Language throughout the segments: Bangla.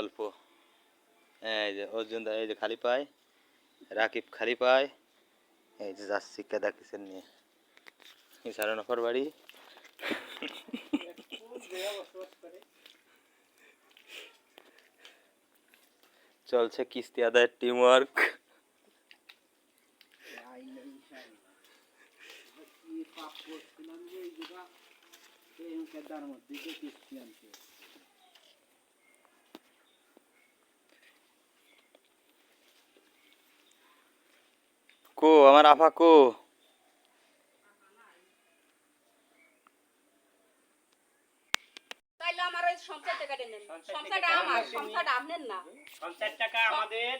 গল্প। এই যে অর্জুন দা, এই যে খালি পায়, রাকিব খালি পায়, এই যে যাচ্ছি কেদা কিসের নিয়ে? ইসারা নফর বাড়ি। চলছে কিস্তি আদায়ের টিম ওয়ার্ক কো আমার আফা কো। তাইলে আমার ওই সংসার টাকাটা নেন। সংসারটা আমার সংসারটা আপনার না। পঞ্চাশ টাকা আমাদের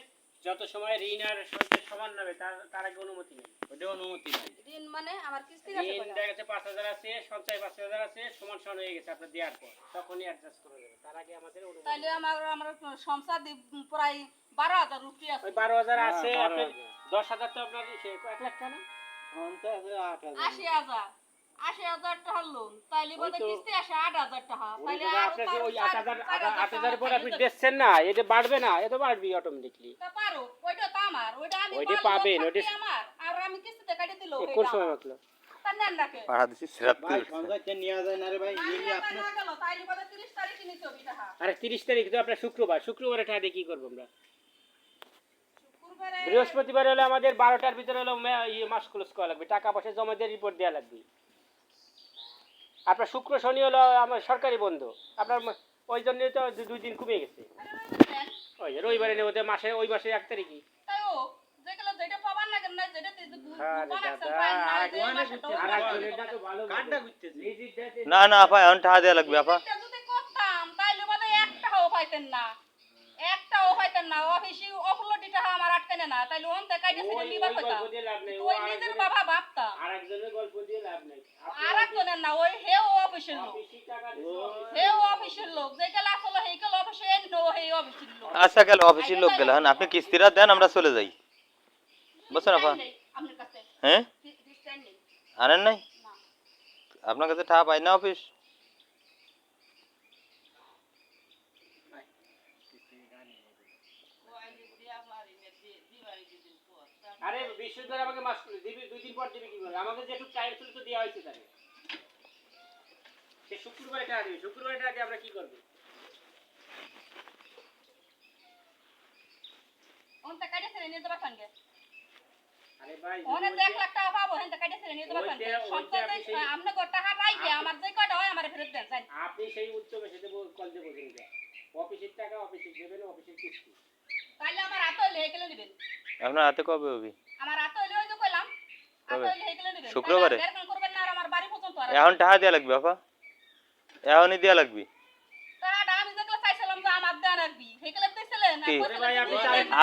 যত সময় ঋণ আর সঞ্চয় সমান নেবে তার তার আগে অনুমতি নেই। ওটা অনুমতি নাই। ঋণ মানে আমার কিস্তি আছে ঋণ দেখা যাচ্ছে পাঁচ হাজার আছে সঞ্চয় পাঁচ হাজার আছে সমান সমান হয়ে গেছে দেওয়ার পর। তখনই অ্যাডজাস্ট করে দেবে তার আগে আমাদের অনুমতি তাইলে আমার আমার সংসার প্রায় বারো হাজার রুপি আছে। ওই বারো আছে দশ হাজার তো আপনার এক লাখ টাকা না? আশি হাজার আশি হাজার টাকা লোন। তাইলে বোধহয় কিস্তি আসে আট হাজার টাকা তাইলে দাদা আরও আপনার যে তার ওই আট হাজার আট হাজার পর আপনি তো- না এটা বাড়বে না এটা বাড়বি অটোমেটিকলি পারো ওইটা তো আমার ওইটা আমি ওইটা পাবেন, ওইটা- আমার আর আমি কিস্তিতে কাটে দিল কোন সময় মাতলো তা নেন নাকে পাড়া দিছি সেরাত ভাই সঞ্চয়তে নিয়ে যায় না রে ভাই না, নিয়ে নিয়ে আপনি না গেল, তাইলে বোধহয় 30 তারিখে নিতে হবে টাকা। আরে তিরিশ তারিখ তো আপনার শুক্রবার শুক্রবারে টাকা দিয়ে কি করব আমরা? বৃহস্পতিবার হলে আমাদের বারোটার ভিতরে হলো ইয়ে মাস ক্লোজ করা লাগবে। টাকা পয়সা জমা দিয়ে রিপোর্ট দেওয়া লাগবে। আপনার শুক্র শনি হলো আমার সরকারি বন্ধ। আপনার ওই জন্য তো দুই দিন কমে গেছে। ওই রবিবারে নেব মাসে ওই মাসে এক তারিখই। পাবার না না, আপা এখন টাকা দেওয়া লাগবে আপা। না। একটাও পাইতেন না। অফিসে অফলোডি টাকা না। তাইলে ওনতে কাইটে ছেড়ে ওই- লিবার ওই ও নিজের বাবা ভাবতাম। আর একজনের গল্প দিয়ে লাভ নেই আর একজনের না, ওই হেও অফিসের লোক। দিছো, হেও অফিসের লোক। যে গেলা আসলে হেই গেলা অফিসে, নো হেই অফিসের লোক। আচ্ছা গেল অফিসের লোক গেল হ্যাঁ আপনি কিস্তিটা দেন আমরা চলে যাই বুঝছেন আপা নেই আপনার কাছে। হ্যাঁ। আনেন নাই আপনার কাছে টাকা পাই না অফিস আরে বিশ্ববিদ্যালয় আমাকে মাস দিবি দুই দিন পর দিবি কি করে আমাকে যে একটু টাইম ছিল তো দেওয়া হয়েছে তাকে সে শুক্রবারে টাকা দিবি শুক্রবারে টাকা আমরা কি করব ওনতে কাইটে ছেড়ে নিয়ে যাবার সঙ্গে। আরে ভাই ওনে তো এক লাখ টাকা পাবো, হেনতে কাইটে ছেড়ে নিয়ে যাবার সঙ্গে। ওইটা- ওইটা সঞ্চয় আপনি যে- সেই- আপনি গো টাকা রাইখে, আমার যে কয়টা হয় আমারে ফেরত দেন, যান। আপনি সেই উচ্চবে সেটা কল দিয়ে বোঝেন অফিসের টাকা অফিসে দেবেন অফিসের কিস্তি তাইলে আমার হাতে হইলে হেকেলে নিবেন। আপনার হাতে কবে হবি? আমার হাতে হইলে ওই যে কইলাম, কবে? শুক্রবারে? তাইলে আর এরকম করবেন না আর আমার বাড়ি পর্যন্ত আর এখন টাকা দেওয়া লাগবে আপা এখনই দেওয়া লাগবে।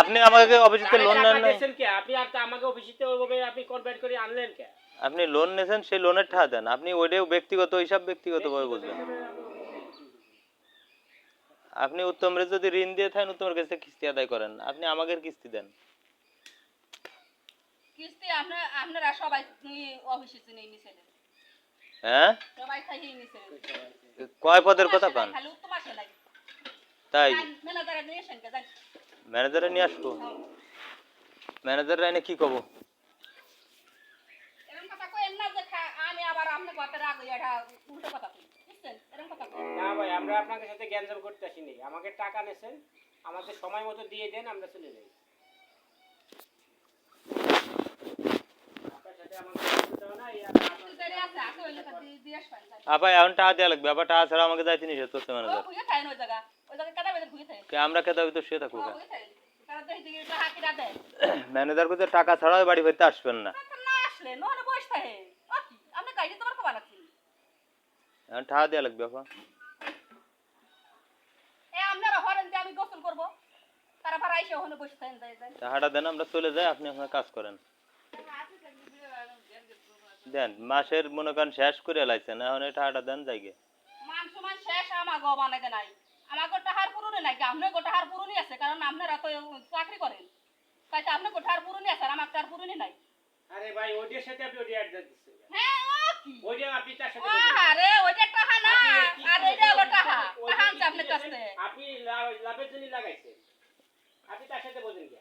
আপনি আমাকে অফিসে লোন নেন আপনি আর তা আমাকে অফিসে ওইভাবে আপনি কনভার্ট করে আনলেন কে? আপনি লোন নিয়েছেন সেই লোনের টাকা দেন। আপনি ওইটাও ব্যক্তিগত হিসাব ব্যক্তিগত ব্যক্তিগতভাবে বুঝবেন আপনি উত্তমরে যদি ঋণ দিয়ে থাকেন উত্তমের কাছে কিস্তি আদায় করেন। আপনি আমাকে কিস্তি দেন। কিস্তি আপনা- আপনারা সবাই অফিসে নিয়ে। হ্যাঁ সবাই খাইয়ে। কয় পদের কথা পান খালি তাই ম্যানেজারে নিয়ে এসেন কে। ম্যানেজারে নিয়ে আসব ম্যানেজার এনে কি কব এরকম কথা কইেন না যে আমি আবার আপনার রাগ এটা উল্টো কথা কই। বুঝছেন? এরকম কথা কই। না ভাই আমরা আপনাদের সাথে গ্যাঞ্জাম করতে আসিনি আমাকে টাকা নেছেন আমাদের সময় মতো দিয়ে দেন আমরা চলে যাই আপনার সাথে আমাকে করতে হবে না, এই আর আপনার- কিছু দেরি আছে, আছে হইলে তা দিয়ে- দিয়ে আসবেন, যান। এখন টাকা লাগবে। কে আমরা খেতে তো শুয়ে থাকব ও কে? ভুইয়া থাকেন। তারা দেখি দেখি টাকা কিনা দেয়। ম্যানেজার কোথায় টাকা ছাড়া বাড়ি ফিরতে আসবেন না তা না আসলে, নহলে বসে থাকেন। ও কি? আপনি গাইডে তোমার কবা নাকি? এখন টাকা দেওয়া লাগবে আপা এ আপনারা হরেন যে আমি গোসল করব। তারা ভাড়া আইসা ওখানে বসে থাকেন, যাই, যাই। টাকাটা দেন আমরা চলে যাই আপনি আপনার কাজ করেন দেন মাসের মনে করেন শেষ করে লাইছেন এখন এই টাকাটা দেন যাইগে। মান সমান শেষ আমাগো বানাইতে নাই। আমাগো টাহার পুরুনি নাই আপনার গো টাহার পুরুনি আছে? কারণ আপনারা তো চাকরি করেন। তাই তো আপনার গো টাহার পুরুনি আছে আর আমার টাহার পুরুনি নাই। আরে ভাই ওটির সাথে আপনি দিচ্ছেন। হ্যাঁ ও কি ওইটা আপনি তার সাথে ও বলবেন। আরে ওইটা টাকা না আপনি এই কিস্তি আর এইটা হলো দিয়েছেন, টাকা ওই টাকা যে আনছে কিস্তি আপনার দিয়েছেন, কাছে আপনি লা- লাভের জন্য লাগাইছেন আপনি তার সাথে বোঝেন কি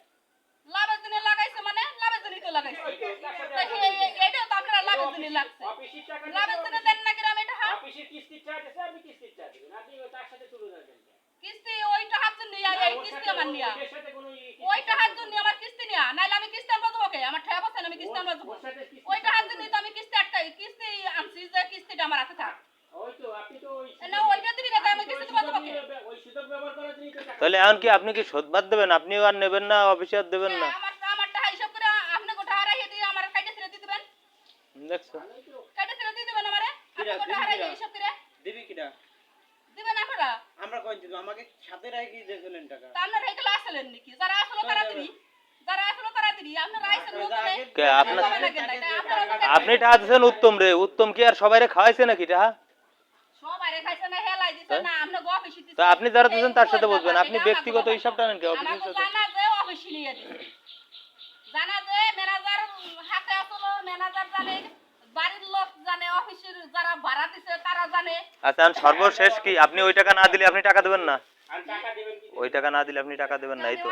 লাভের জন্য লাগাইছে মানে লাভের জন্যই তো লাগাইছে ওই তো, তার সাথে তা এই- এই- এইটাও তো আপনারা লাভের জন্য লাগছে অফিসের টাকা লাভের দেন না কিরাম এটা হ্যাঁ? অফিসের কিস্তির চার্জ আছে আপনি কিস্তির চার্জ দিবেন আপনি তার সাথে তুলে দেবেন কিস্তি ওই টাকার জন্য এই কিস্তি আমার নিয়া। ওর সাথে কোনো ই- ওই টাকার জন্য আমার কিস্তি নিয়া। নাইলে আমি কিস্তি আনব ওকে আমার ঠেয়া আমি কিস্তি আনব ওই টাকার তো আমি কিস্তি আটকাই। কিস্তি আনছি যে কিস্তিটা আমার হাতে থাক। তাহলে এখন কি আপনি কি শোধ বাদ দেবেন? আপনিও আর নেবেন না অফিসে আর দেবেন না আমার আমার টাকা হিসাব করে আপনি গোটা হারাইয়ে দিয়ে আমার কাইটে ছেড়ে দিয়ে দিবেন দেখছ কাইটে ছেড়ে দিয়ে দিবেন আমারে আপনি কিরা, গোটা দিবি হারাইয়ে কিরা? হিসাব করে দিবি কিটা দিবেন আপনারা আমরা কই দিব আমাকে সাথে রাখি টাকা আপনারা এগুলো আসলেন নাকি? যারা আসলো তারা দিবি। যারা আসলো তারা দিবি। আপনারা আইসেন কে আপনারা লাগেন না, তাই আপনারা আপনি টাকা উত্তম রে। উত্তম কি আর সবাইরে খাওয়াইছে নাকি টাকা সবাইরে খাইছে না হেলাই দিছে না আপনি গো অফিসে দিছে। তো আপনি যারা দিচ্ছেন তার সাথে বলবেন আপনি ব্যক্তিগত হিসাব টানেন কি অফিসের সাথে? জানা যে অফিসে নিয়ে দিছে। জানা যে ম্যানেজার হাতে আসলো ম্যানেজার জানে বাড়ির লোক জানে অফিসের যারা ভাড়া দিছে তারা জানে। আচ্ছা সর্বশেষ কি? আপনি ওই টাকা না দিলে আপনি টাকা দেবেন না? ওই টাকা না দিলে আপনি টাকা দেবেন নাই তো।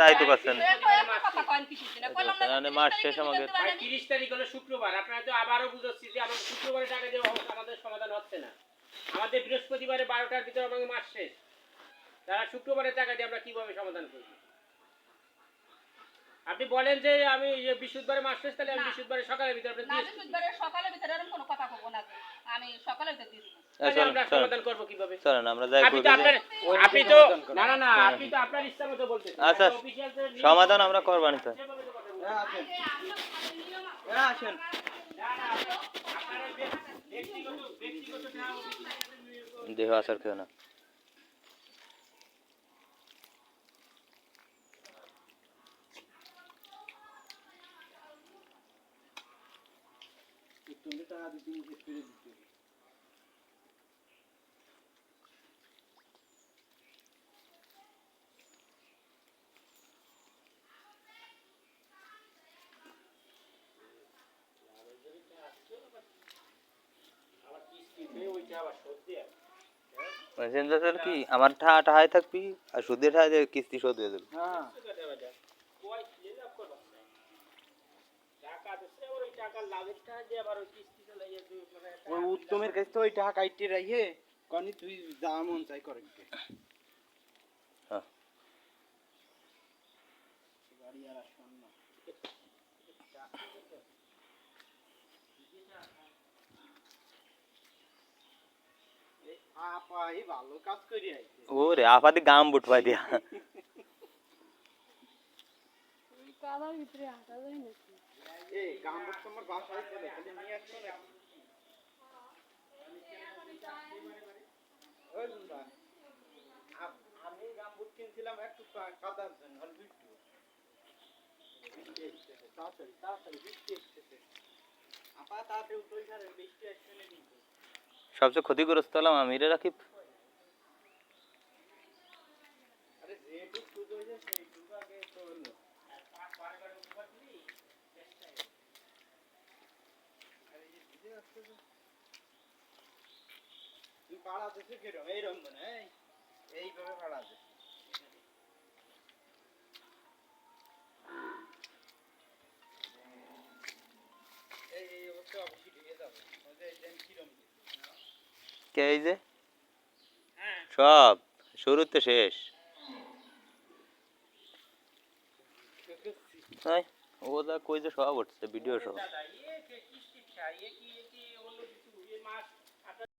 তাই তো করছেন দেখো, এত কথা কয়েন কিসের জন্য? কইলাম না যে মানে মাস শেষ ভাই, তিরিশ তারিখ হলো শুক্রবার। আপনারা তো আবারও বুঝাচ্ছি যে আমাদের শুক্রবারে টাকা দেওয়া আমাদের সমাধান হচ্ছে না। আমাদের বৃহস্পতিবারে বারোটার ভিতরে আমাকে মাস শেষ। তারা শুক্রবারে টাকা দিয়ে আমরা কীভাবে সমাধান করব? আপনি বলেন যে আমি বৃহস্পতিবারে মাস শেষ তাহলে আমি না। বৃহস্পতিবারে সকালের ভিতরে আপনি দিয়ে বৃহস্পতিবারের সকালের ভিতরে এরকম কোনো কথা কব না। আমি সকালের ভিতরে দিয়ে দিবো। তাহলে আমরা সমাধান করব কীভাবে? চলেন আমরা যাই আপনি তো আপনার আপনি তো না না না আপনি তো আপনার ইচ্ছা মতো বলতেছেন আচ্ছা, একটা official যে সমাধান আমরা করবানি তো সেভাবে তো কথা বলবেন। হ্যাঁ আসেন। হ্যাঁ আসেন। না না আপনার ব্যক্তিগত ব্যক্তিগত দেহ আসার কেউ না তুমি টাকা দিতে নিষেধ করে দিতে আবার কিস্তিতে ওইটা আবার শোধ দিয়ে বলছেন যে তাহলে কি? আমার টাকায় থাকবি আর সুদের দিয়ে কিস্তি শোধ হয়ে যাবে। হ্যাঁ। টাকা লাভের টাকা দিয়ে আবার ওই কিস্তিতে লাগিয়ে দুই মানে ওই উত্তমের কাছে তো ওই টাকা কাইটে রাখে কনি তুই যা মন চাই করে হ্যাঁ। গাড়ি আর আসবেন না। এই আপা এই ভালো কাজ করি আইছে ও রে আপাদি গাম বুটবাই দিয়া এই গাম্বুর তোমার বাসায় চলে নিয়ে আসছো না আমি গাম্বুট কিনছিলাম একটু কাদার জন্য আর বিট্টু। তাড়াতাড়ি তাড়াতাড়ি বৃষ্টি এসতেছে আপা তাড়াতাড়ি উঠোই বৃষ্টি আসছে না কিন্তু সবচেয়ে ক্ষতিগ্রস্ত হলাম আমি রে রাকিব। আরে যেটুক সুদ হয়েছে সেইটুকু আগে তো হলো আরে এই যে ভিজে আসতেছে। তুই পাড়া কিরম মানে এইভাবে পাড়া দে অবশ্যই ঢেকে যাবে ওই যে কে এই হ্যাঁ সব। শুরুতে শেষ ও যা কই যে সব উঠছে ভিডিও সব মাস